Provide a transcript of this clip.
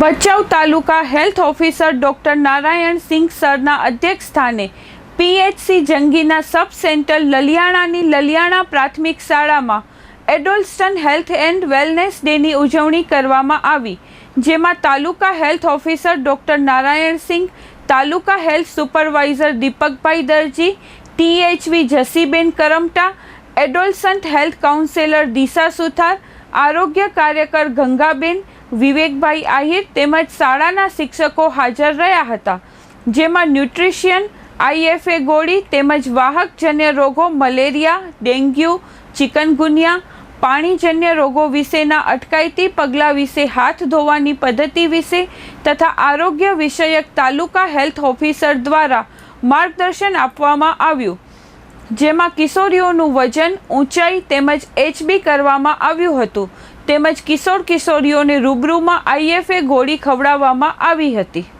ભચાઉ તાલુકા health officer doctor Narayan Singh સરના અધ્યક્ષસ્થાને PHC જંગીના sub centre લલિયાણાની લલિયાણા પ્રાથમિક શાળામાં એડોલ્સ્ટન હેલ્થ એન્ડ વેલનેસ ડેની ઉજવણી કરવામાં આવી, જેમાં taluka health officer doctor Narayan Singh, taluka health supervisor Deepakbhai Darji, THV Jasiben Karamta, adolescent health counsellor Disha Suthar, આરોગ્ય કાર્યકર ગંગાબેન વિવેકભાઈ આહિર તેમજ શાળાના શિક્ષકો હાજર રહ્યા હતા, જેમાં ન્યુટ્રિશિયન આઈએફએ ગોળી તેમજ વાહકજન્ય રોગો, મલેરિયા, ડેન્ગ્યુ, ચિકનગુનિયા, પાણીજન્ય રોગો વિશેના અટકાયતી પગલાં વિશે હાથ ધોવાની પદ્ધતિ વિશે તથા આરોગ્ય વિષયક તાલુકા હેલ્થ ઓફિસર દ્વારા માર્ગદર્શન આપવામાં આવ્યું. જેમાં કિશોરીઓનું વજન ઊંચાઈ તેમજ એચબી કરવામાં આવ્યું હતું. તેમજ કિશોર કિશોરીઓને રૂબરૂમાં આઈએફએ ગોળી ખવડાવવામાં આવી હતી.